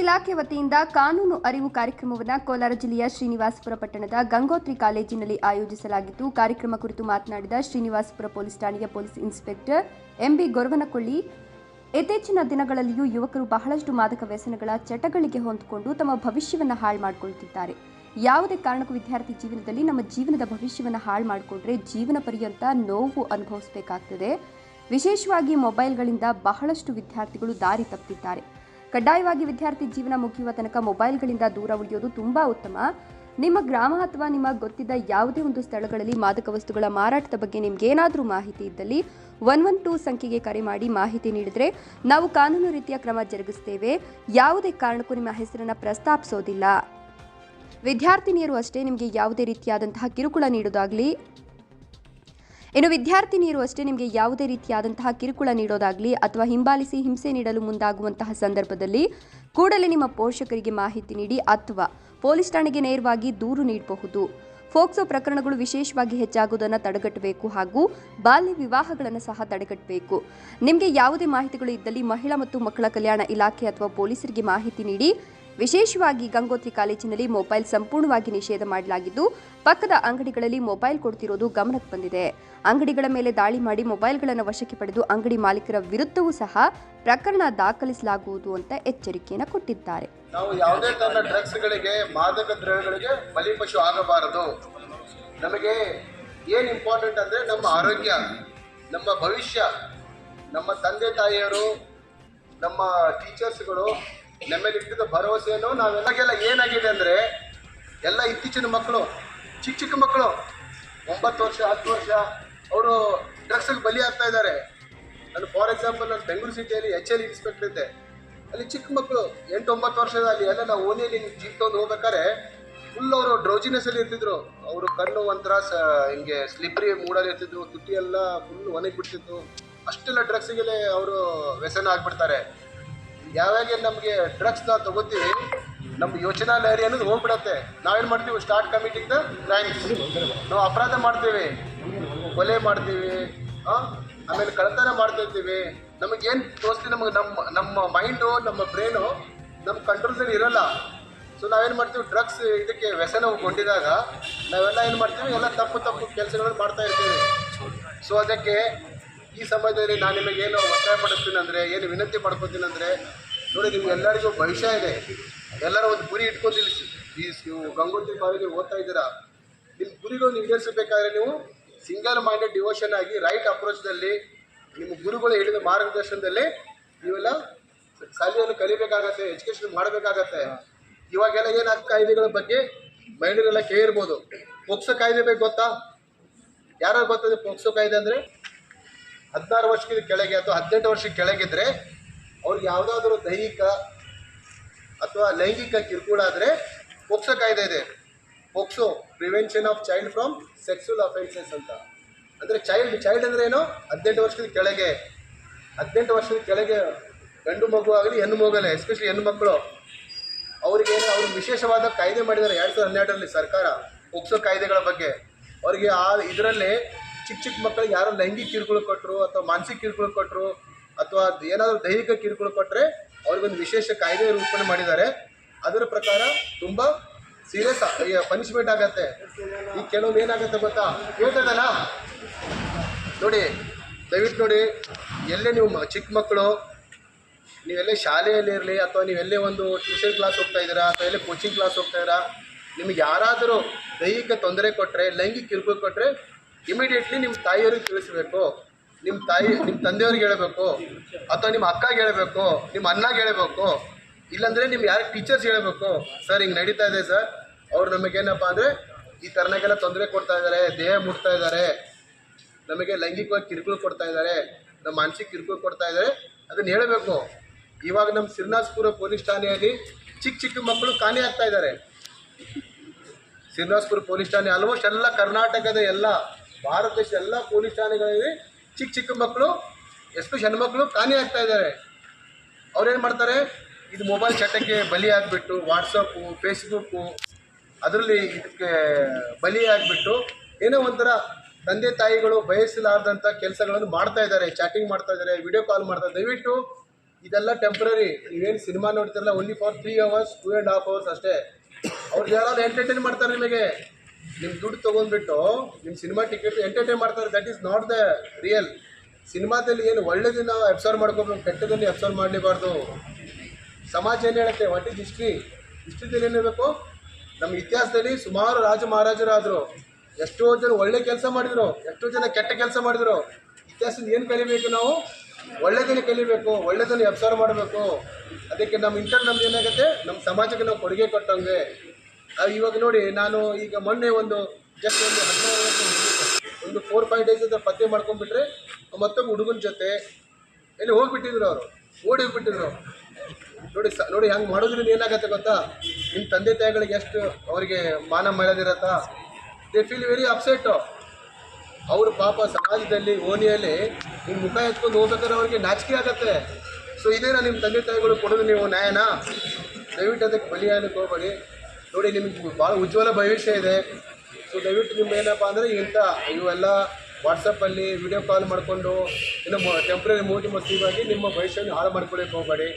ಇಲಾಖೆ ವತಿಯಿಂದ ಕಾನೂನು ಅರಿವು ಕಾರ್ಯಕ್ರಮವನ್ನು ಕೋಲಾರ ಜಿಲ್ಲೆಯ ಶ್ರೀನಿವಾಸಪುರ ಪಟ್ಟಣದ ಗಂಗೋತ್ರಿ ಕಾಲೇಜಿನಲ್ಲಿ ಆಯೋಜಿಸಲಾಗಿತ್ತು. ಕಾರ್ಯಕ್ರಮ ಕುರಿತು ಮಾತನಾಡಿದ ಶ್ರೀನಿವಾಸಪುರ ಪೊಲೀಸ್ ಠಾಣೆಯ police inspector M B Goravanakolli, ಇತ್ತೀಚಿನ ದಿನಗಳಲ್ಲಿಯೂ ಯುವಕರು ಬಹಳಷ್ಟು ಮಾದಕ ವ್ಯಸನಗಳ ಚಟಗಳಿಗೆ ಹೊಂದಿಕೊಂಡು ತಮ್ಮ ಭವಿಷ್ಯವನ್ನು ಹಾಳು ಮಾಡಿಕೊಳ್ಳುತ್ತಿದ್ದಾರೆ ಯಾವುದೇ ಕಾರಣಕ್ಕೂ ವಿದ್ಯಾರ್ಥಿ ಜೀವನದಲ್ಲಿ ನಮ್ಮ ಜೀವನದ ಭವಿಷ್ಯವನ್ನು ಹಾಳು ಮಾಡಿಕೊಂಡ್ರೆ ಜೀವನ ಪರ್ಯಂತ ನೋವು ಅನುಭವಿಸಬೇಕಾಗ್ತದೆ. ವಿಶೇಷವಾಗಿ ಮೊಬೈಲ್ಗಳಿಂದ ಬಹಳಷ್ಟು ವಿದ್ಯಾರ್ಥಿಗಳು ದಾರಿ ತಪ್ಪಿದ್ದಾರೆ. ಕಡ್ಡಾಯವಾಗಿ ವಿದ್ಯಾರ್ಥಿ ಜೀವನ ಮುಗಿಯುವ ತನಕ ಮೊಬೈಲ್ಗಳಿಂದ ದೂರ ಉಳಿಯೋದು ತುಂಬಾ ಉತ್ತಮ. ನಿಮ್ಮ ಗ್ರಾಮ ಅಥವಾ ನಿಮ್ಮ ಗೊತ್ತಿದ್ದ ಯಾವುದೇ ಒಂದು ಸ್ಥಳಗಳಲ್ಲಿ ಮಾದಕ ವಸ್ತುಗಳ ಮಾರಾಟದ ಬಗ್ಗೆ ನಿಮ್ಗೇನಾದರೂ ಮಾಹಿತಿ ಇದ್ದಲ್ಲಿ ಒನ್ ಒನ್ ಟೂ ಸಂಖ್ಯೆಗೆ ಕರೆ ಮಾಡಿ ಮಾಹಿತಿ ನೀಡಿದರೆ ನಾವು ಕಾನೂನು ರೀತಿಯ ಕ್ರಮ ಜರುಗಿಸ್ತೇವೆ. ಯಾವುದೇ ಕಾರಣಕ್ಕೂ ನಿಮ್ಮ ಹೆಸರನ್ನು ಪ್ರಸ್ತಾಪಿಸೋದಿಲ್ಲ. ವಿದ್ಯಾರ್ಥಿನಿಯರು ಅಷ್ಟೇ ನಿಮಗೆ ಯಾವುದೇ ರೀತಿಯಾದಂತಹ ಕಿರುಕುಳ ನೀಡೋದಾಗಲಿ ಇನ್ನು ವಿದ್ಯಾರ್ಥಿನಿಯರು ಅಷ್ಟೇ ನಿಮಗೆ ಯಾವುದೇ ರೀತಿಯಾದಂತಹ ಕಿರುಕುಳ ನೀಡೋದಾಗಲಿ ಅಥವಾ ಹಿಂಬಾಲಿಸಿ ಹಿಂಸೆ ನೀಡಲು ಮುಂದಾಗುವಂತಹ ಸಂದರ್ಭದಲ್ಲಿ ಕೂಡಲೇ ನಿಮ್ಮ ಪೋಷಕರಿಗೆ ಮಾಹಿತಿ ನೀಡಿ ಅಥವಾ ಪೊಲೀಸ್ ಠಾಣೆಗೆ ನೇರವಾಗಿ ದೂರು ನೀಡಬಹುದು. ಫೋಕ್ಸೋ ಪ್ರಕರಣಗಳು ವಿಶೇಷವಾಗಿ ಹೆಚ್ಚಾಗುವುದನ್ನು ತಡೆಗಟ್ಟಬೇಕು ಹಾಗೂ ಬಾಲ್ಯ ವಿವಾಹಗಳನ್ನು ಸಹ ತಡೆಗಟ್ಟಬೇಕು. ನಿಮಗೆ ಯಾವುದೇ ಮಾಹಿತಿಗಳು ಇದ್ದಲ್ಲಿ ಮಹಿಳಾ ಮತ್ತು ಮಕ್ಕಳ ಕಲ್ಯಾಣ ಇಲಾಖೆ ಅಥವಾ ಪೊಲೀಸರಿಗೆ ಮಾಹಿತಿ ನೀಡಿ ವಿಶೇಷವಾಗಿ ಗಂಗೋತ್ರಿ ಕಾಲೇಜಿನಲ್ಲಿ ಮೊಬೈಲ್ ಸಂಪೂರ್ಣವಾಗಿ ನಿಷೇಧ ಮಾಡಲಾಗಿದ್ದು, ಪಕ್ಕದ ಅಂಗಡಿಗಳಲ್ಲಿ ಮೊಬೈಲ್ ಕೊಡ್ತಿರೋದು ಗಮನಕ್ಕೆ ಬಂದಿದೆ. ಅಂಗಡಿಗಳ ಮೇಲೆ ದಾಳಿ ಮಾಡಿ ಮೊಬೈಲ್ಗಳನ್ನು ವಶಕ್ಕೆ ಪಡೆದು ಅಂಗಡಿ ಮಾಲೀಕರ ವಿರುದ್ಧವೂ ಸಹ ಪ್ರಕರಣ ದಾಖಲಿಸಲಾಗುವುದು ಅಂತ ಎಚ್ಚರಿಕೆಯನ್ನು ಕೊಟ್ಟಿದ್ದಾರೆ. ನಾವು ಯಾವುದೇ ಡ್ರಗ್ಸ್ಗಳಿಗೆ, ಮಾದಕ ದ್ರವ್ಯಗಳಿಗೆ ಬಲಿಪಶು ಆಗಬಾರದು. ನಮಗೆ ಏನು ಇಂಪಾರ್ಟೆಂಟ್ ಅಂದರೆ ನಮ್ಮ ಆರೋಗ್ಯ, ನಮ್ಮ ಭವಿಷ್ಯ, ನಮ್ಮ ತಂದೆ ತಾಯಿಯರು, ನಮ್ಮ ಟೀಚರ್ಸ್ಗಳು ನಮ್ಮ ಮೇಲೆ ಇಟ್ಟಿದ್ದ ಭರವಸೆಯನ್ನು ನಾವೆಲ್ಲಗೆಲ್ಲ ಏನಾಗಿದೆ ಅಂದರೆ, ಎಲ್ಲ ಇತ್ತೀಚಿನ ಮಕ್ಕಳು, ಚಿಕ್ಕ ಚಿಕ್ಕ ಮಕ್ಕಳು, ಒಂಬತ್ತು ವರ್ಷ, ಹತ್ತು ವರ್ಷ, ಅವರು ಡ್ರಗ್ಸಿಗೆ ಬಲಿ ಆಗ್ತಾ ಇದ್ದಾರೆ. ನಾನು ಫಾರ್ ಎಕ್ಸಾಂಪಲ್ ನಾನು ಬೆಂಗಳೂರು ಸಿಟಿಯಲ್ಲಿ ಎಚ್ ಎಲ್ ಇನ್ಸ್ಪೆಕ್ಟರ್ ಇದ್ದೆ. ಅಲ್ಲಿ ಚಿಕ್ಕ ಮಕ್ಕಳು, ಎಂಟು ಒಂಬತ್ತು ವರ್ಷದ ಅಲ್ಲಿ ಎಲ್ಲ ನಾವು ಓನಿಯಲ್ಲಿ ಜೀಪ್ ತಗೊಂಡು ಹೋಗ್ಬೇಕಾದ್ರೆ ಫುಲ್ ಅವರು ಡ್ರೌಜಿನೆಸ್ ಅಲ್ಲಿ ಇರ್ತಿದ್ರು. ಅವರು ಕಣ್ಣು ಒಂಥರ ಸ, ಹಿಂಗೆ ಸ್ಲಿಪ್ರಿ ಮೂಡಲ್ಲಿ ಇರ್ತಿದ್ರು ತುಟಿ ಎಲ್ಲ ಫುಲ್ ಒಣಗಿ ಬಿಡ್ತಿತ್ತು ಅಷ್ಟೆಲ್ಲ ಡ್ರಗ್ಸಿಗೆಲ್ಲ ಅವರು ವ್ಯಸನ ಆಗ್ಬಿಡ್ತಾರೆ. ಯಾವಾಗ ನಮಗೆ ಡ್ರಗ್ಸ್ ನಾವು ತಗೋತೀವಿ ನಮ್ಮ ಯೋಚನಾ ಲಹರಿ ಅನ್ನೋದು ಹೋಗ್ಬಿಡತ್ತೆ. ನಾವೇನು ಮಾಡ್ತೀವಿ ಸ್ಟಾರ್ಟ್ ಕಮಿಟಿಂಗ್ ಕ್ರೈಮ್ಸ್ ನಾವು ಅಪರಾಧ ಮಾಡ್ತೀವಿ. ಕೊಲೆ ಮಾಡ್ತೀವಿ? ಆಮೇಲೆ ಕಳ್ತನ ಮಾಡ್ತಿರ್ತೀವಿ ನಮಗೇನು ತೋರಿಸ್ತೀವಿ ನಮಗೆ ನಮ್ಮ ನಮ್ಮ ಮೈಂಡು ನಮ್ಮ ಬ್ರೈನು ನಮ್ಮ ಕಂಟ್ರೋಲ್ದಲ್ಲಿ ಇರಲ್ಲ. ಸೊ ನಾವೇನು ಮಾಡ್ತೀವಿ ಡ್ರಗ್ಸ್ ಇದಕ್ಕೆ ವ್ಯಸನಗೊಂಡಿದಾಗ ನಾವೆಲ್ಲ ಏನು ಮಾಡ್ತೀವಿ, ಎಲ್ಲ ತಪ್ಪು ತಪ್ಪು ಕೆಲಸಗಳನ್ನು ಮಾಡ್ತಾ ಇರ್ತೀವಿ. ಸೊ ಅದಕ್ಕೆ ಈ ಸಮಯದಲ್ಲಿ ನಾನು ನಿಮಗೆ ಏನು ಒತ್ತಾಯ ಪಡಿಸ್ತೀನಿ ಅಂದರೆ, ಏನು ವಿನಂತಿ ಪಡ್ಕೊತೀನಿ ಅಂದರೆ, ನೋಡಿ ನಿಮ್ಗೆಲ್ಲರಿಗೂ ಭವಿಷ್ಯ ಇದೆ. ಎಲ್ಲರೂ ಒಂದು ಗುರಿ ಇಟ್ಕೊಂಡು ಈ ನೀವು ಗಂಗೋತ್ರಿ ಕಾಲೇಜಿಗೆ ಓದ್ತಾ ಇದ್ದೀರಾ? ನಿಮ್ಮ ಗುರಿಗಳು ನಿರ್ಧರಿಸಬೇಕಾದ್ರೆ ನೀವು ಸಿಂಗಲ್ ಮೈಂಡೆಡ್ ಡಿವೋಷನ್ ಆಗಿ ರೈಟ್ ಅಪ್ರೋಚ್ದಲ್ಲಿ ನಿಮ್ಮ ಗುರುಗಳು ಹೇಳಿದ ಮಾರ್ಗದರ್ಶನದಲ್ಲಿ ನೀವೆಲ್ಲ ಶಾಲೆಯನ್ನು ಕಲಿಬೇಕಾಗತ್ತೆ ಎಜುಕೇಷನ್ ಮಾಡಬೇಕಾಗತ್ತೆ. ಇವಾಗೆಲ್ಲ ಏನು ಕಾಯ್ದೆಗಳ ಬಗ್ಗೆ ಮಹಿಳೆಯರೆಲ್ಲ ಕೇಳಿರ್ಬೋದು. ಪೋಕ್ಸೋ ಕಾಯ್ದೆ ಬೇಕು ಗೊತ್ತಾ? ಯಾರು ಗೊತ್ತದೆ ಪೋಕ್ಸೋ ಕಾಯ್ದೆ ಅಂದರೆ? ಹದಿನಾರು ವರ್ಷಕ್ಕಿಂತ ಕೆಳಗೆ ಅಥವಾ ಹದಿನೆಂಟು ವರ್ಷಕ್ಕೆ ಕೆಳಗಿದ್ರೆ ಅವ್ರಿಗೆ ಯಾವುದಾದ್ರೂ ದೈಹಿಕ ಅಥವಾ ಲೈಂಗಿಕ ಕಿರುಕುಳ ಆದರೆ ಪೋಕ್ಸೋ ಕಾಯ್ದೆ ಇದೆ. POCSO, prevention of child from sexual offences ಅಂತ. ಅಂದರೆ ಚೈಲ್ಡ್ ಚೈಲ್ಡ್ ಅಂದರೆ ಏನು? ಹದಿನೆಂಟು ವರ್ಷದ ಕೆಳಗೆ. ಹದಿನೆಂಟು ವರ್ಷದ ಕೆಳಗೆ ಗಂಡು ಮಗು ಆಗಲಿ, ಹೆಣ್ಣು ಮಗುವಲ್ಲ ಎಸ್ಪೆಷಲಿ ಹೆಣ್ಣು ಮಕ್ಕಳು, ಅವರಿಗೆ ಅವ್ರು ವಿಶೇಷವಾದ ಕಾಯ್ದೆ ಮಾಡಿದ್ದಾರೆ. ಎರಡು ಸಾವಿರದ ಹನ್ನೆರಡರಲ್ಲಿ ಸರ್ಕಾರ ಪೋಕ್ಸೋ ಕಾಯ್ದೆಗಳ ಬಗ್ಗೆ. ಅವರಿಗೆ ಆ ಇದರಲ್ಲಿ ಚಿಕ್ಕ ಚಿಕ್ಕ ಮಕ್ಕಳಿಗೆ ಯಾರೋ ಲೈಂಗಿಕ ಕಿರುಕುಳ ಕೊಟ್ಟರು ಅಥವಾ ಮಾನಸಿಕ ಕಿರುಕುಳ ಕೊಟ್ಟರು ಅಥವಾ ಏನಾದರೂ ದೈಹಿಕ ಕಿರುಕುಳ ಕೊಟ್ಟರೆ ಅವ್ರಿಗೊಂದು ವಿಶೇಷ ಕಾಯ್ದೆ ರೂಪಣೆ ಮಾಡಿದ್ದಾರೆ. ಅದರ ಪ್ರಕಾರ ತುಂಬ ಸೀರಿಯಸ್ ಪನಿಷ್ಮೆಂಟ್ ಆಗತ್ತೆ. ಈ ಕೆಲವೊಂದು ಏನಾಗುತ್ತೆ ಗೊತ್ತಾ? ಹೇಳ್ತದಲ್ಲ ನೋಡಿ, ದಯವಿಟ್ಟು ನೋಡಿ, ಎಲ್ಲೇ ನೀವು ಚಿಕ್ಕ ಮಕ್ಕಳು, ನೀವೆಲ್ಲೇ ಶಾಲೆಯಲ್ಲಿ ಇರಲಿ ಅಥವಾ ನೀವೆಲ್ಲೇ ಒಂದು ಟ್ಯೂಷನ್ ಕ್ಲಾಸ್ ಹೋಗ್ತಾ ಇದ್ದೀರಾ ಅಥವಾ ಎಲ್ಲೇ ಕೋಚಿಂಗ್ ಕ್ಲಾಸ್ ಹೋಗ್ತಾ ಇದ್ದೀರಾ, ನಿಮಗೆ ಯಾರಾದರೂ ದೈಹಿಕ ತೊಂದರೆ ಕೊಟ್ಟರೆ ಲೈಂಗಿಕ ಕಿರುಕುಳ ಕೊಟ್ಟರೆ ಇಮಿಡಿಯೇಟ್ಲಿ ನಿಮ್ಮ ತಾಯಿಯವ್ರಿಗೆ ತಿಳಿಸ್ಬೇಕು ನಿಮ್ಮ ತಾಯಿ ನಿಮ್ಮ ತಂದೆಯವ್ರಿಗೆ ಹೇಳಬೇಕು, ಅಥವಾ ನಿಮ್ಮ ಅಕ್ಕಗೆ ಹೇಳಬೇಕು, ನಿಮ್ಮ ಅಣ್ಣಗೆ ಹೇಳಬೇಕು, ಇಲ್ಲಾಂದರೆ ನಿಮ್ಮ ಯಾರು ಟೀಚರ್ಸ್ ಹೇಳಬೇಕು, ಸರ್, ಹಿಂಗೆ ನಡೀತಾ ಇದೆ ಸರ್, ಅವ್ರು ನಮಗೇನಪ್ಪ ಅಂದರೆ ಈ ಥರನಾಗೆಲ್ಲ ತೊಂದರೆ ಕೊಡ್ತಾ ಇದ್ದಾರೆ ದೇಹ ಮುಟ್ತಾ ಇದ್ದಾರೆ ನಮಗೆ ಲೈಂಗಿಕವಾಗಿ ಕಿರುಕುಳ ಕೊಡ್ತಾ ಇದ್ದಾರೆ ನಮ್ಮ ಮಾನಸಿಕ ಕಿರುಕುಳ ಕೊಡ್ತಾ ಇದ್ದಾರೆ ಅದನ್ನ ಹೇಳಬೇಕು. ಇವಾಗ ನಮ್ಮ ಸಿರ್ನಾಸ್ಪುರ ಪೊಲೀಸ್ ಠಾಣೆಯಲ್ಲಿ ಚಿಕ್ಕ ಚಿಕ್ಕ ಮಕ್ಕಳು ಕಾಣೆ ಆಗ್ತಾ ಇದ್ದಾರೆ ಸಿರ್ನಾಸ್ಪುರ ಪೊಲೀಸ್ ಠಾಣೆ ಆಲ್ಮೋಸ್ಟ್ ಎಲ್ಲ ಕರ್ನಾಟಕದ ಎಲ್ಲ ಭಾರತ ದೇಶದ ಎಲ್ಲ ಪೊಲೀಸ್ ಠಾಣೆಗಳಲ್ಲಿ ಚಿಕ್ಕ ಚಿಕ್ಕ ಮಕ್ಕಳು ಎಸ್ಪೆಷಲಿ ಹೆಣ್ಮಕ್ಳು ಕಾಣೆ ಆಗ್ತಾ ಇದ್ದಾರೆ. ಅವ್ರೇನು ಮಾಡ್ತಾರೆ? ಇದು ಮೊಬೈಲ್ ಚಟಕ್ಕೆ ಬಲಿ ಆಗಿಬಿಟ್ಟು ವಾಟ್ಸಪ್ಪು ಫೇಸ್ಬುಕ್ಕು ಅದರಲ್ಲಿ ಇದಕ್ಕೆ ಬಲಿ ಆಗಿಬಿಟ್ಟು ಏನೋ ಒಂಥರ ತಂದೆ ತಾಯಿಗಳು ಬಯಸಲಾರ್ದಂಥ ಕೆಲಸಗಳನ್ನು ಮಾಡ್ತಾ ಇದ್ದಾರೆ ಚಾಟಿಂಗ್ ಮಾಡ್ತಾ ಇದ್ದಾರೆ ವಿಡಿಯೋ ಕಾಲ್ ಮಾಡ್ತಾರೆ ದಯವಿಟ್ಟು ಇದೆಲ್ಲ ಟೆಂಪ್ರರಿ ನೀವೇನು cinema ನೋಡ್ತಿರಲ್ಲ only for three hours two and half hours ಅಷ್ಟೇ. ಅವ್ರಿಗೆ ಯಾರಾದ್ರು ಎಂಟರ್ಟೈನ್ ಮಾಡ್ತಾರೆ ನಿಮಗೆ. ನಿಮ್ಮ ದುಡ್ಡು ತೊಗೊಂಡ್ಬಿಟ್ಟು ನಿಮ್ಮ ಸಿನಿಮಾ ಟಿಕೆಟ್ ಎಂಟರ್ಟೈನ್ ಮಾಡ್ತಾರೆ. That is not the real ಸಿನಿಮಾದಲ್ಲಿ ಏನು ಒಳ್ಳೇದನ್ನ ಅಬ್ಸರ್ವ್ ಮಾಡ್ಕೋಬೇಕು ಕೆಟ್ಟದಲ್ಲಿ ಅಬ್ಸರ್ವ್ ಮಾಡಲೇಬಾರ್ದು. ಸಮಾಜ ಏನು ಹೇಳುತ್ತೆ? ವಾಟ್ ಈಸ್ ಹಿಸ್ಟ್ರಿ ಹಿಸ್ಟ್ರಿದಲ್ಲಿ ಏನು ಹೇಳಬೇಕು? ನಮ್ಮ ಇತಿಹಾಸದಲ್ಲಿ ಸುಮಾರು ರಾಜ ಮಹಾರಾಜರಾದರು. ಎಷ್ಟೋ ಜನ ಒಳ್ಳೆ ಕೆಲಸ ಮಾಡಿದರು, ಎಷ್ಟೋ ಜನ ಕೆಟ್ಟ ಕೆಲಸ ಮಾಡಿದರು. ಇತಿಹಾಸದಲ್ಲಿ ಏನು ಕಲಿಬೇಕು ನಾವು? ಒಳ್ಳೆದನ್ನು ಕಲಿಬೇಕು, ಒಳ್ಳೆದನ್ನು ಅಬ್ಸರ್ವ್ ಮಾಡಬೇಕು. ಅದಕ್ಕೆ ನಮ್ಮ ಇಂಟರ್ ನಮ್ದು ಏನಾಗುತ್ತೆ? ನಮ್ಮ ಸಮಾಜಕ್ಕೆ ನಾವು ಕೊಡುಗೆ ಕೊಟ್ಟಂಗೆ. ಇವಾಗ ನೋಡಿ, ನಾನು ಈಗ ಮೊನ್ನೆ ಒಂದು ಜಸ್ಟ್ ಒಂದು ಹದಿನೈದು ವರ್ಷ ಒಂದು ಫೋರ್ ಫೈವ್ ಡೇಸ್ ಅಂತ ಪತ್ತೆ ಮಾಡ್ಕೊಂಡ್ಬಿಟ್ರೆ ಮತ್ತೊಬ್ಬ ಹುಡುಗನ ಜೊತೆ, ಎಲ್ಲಿ ಹೋಗ್ಬಿಟ್ಟಿದ್ರು ಅವರು, ಓಡಿ ಹೋಗ್ಬಿಟ್ಟಿದ್ರು ನೋಡಿ ಸ, ನೋಡಿ ಹಂಗೆ ಮಾಡೋದ್ರಿಂದ ಏನಾಗತ್ತೆ ಗೊತ್ತಾ? ನಿಮ್ಮ ತಂದೆ ತಾಯಿಗಳಿಗೆ ಎಷ್ಟು ಅವರಿಗೆ ಮಾನ ಮಾಡೋದಿರತ್ತಾ ದೇ ಫೀಲ್ ವೆರಿ ಅಪ್ಸೆಟ್ ಅವರು ಪಾಪ ಸಮಾಜದಲ್ಲಿ, ಓಣಿಯಲ್ಲಿ ನಿಮ್ಮ ಮುಖ ಎತ್ಕೊಂಡು ಹೋಗ್ಬೇಕಾದ್ರೆ ಅವ್ರಿಗೆ ನಾಚಿಕೆ ಆಗತ್ತೆ. ಸೊ ಇದೇನಾ ನಿಮ್ಮ ತಂದೆ ತಾಯಿಗಳು ಕೊಡೋದು ನೀವು ನ್ಯಾಯನಾ? ದಯವಿಟ್ಟು ಅದಕ್ಕೆ ಬಲಿಯಾನಕ್ಕೆ ಹೋಗಬೇಡಿ. ನೋಡಿ, ನಿಮ್ಗೆ ಭಾಳ ಉಜ್ವಲ ಭವಿಷ್ಯ ಇದೆ. ಸೊ ದಯವಿಟ್ಟು ನಿಮ್ಮ ಏನಪ್ಪ ಅಂದರೆ ಇಂಥ ಇವೆಲ್ಲ ವಾಟ್ಸಪ್ಪಲ್ಲಿ ವಿಡಿಯೋ ಕಾಲ್ ಮಾಡಿಕೊಂಡು, ಇನ್ನು ಟೆಂಪ್ರರಿ ಮೋಟಿ ಆಗಿ ನಿಮ್ಮ ಭವಿಷ್ಯವನ್ನು ಹಾಳು ಮಾಡ್ಕೊಳ್ಳಿಕ್ಕೆ ಹೋಗಬೇಡಿ.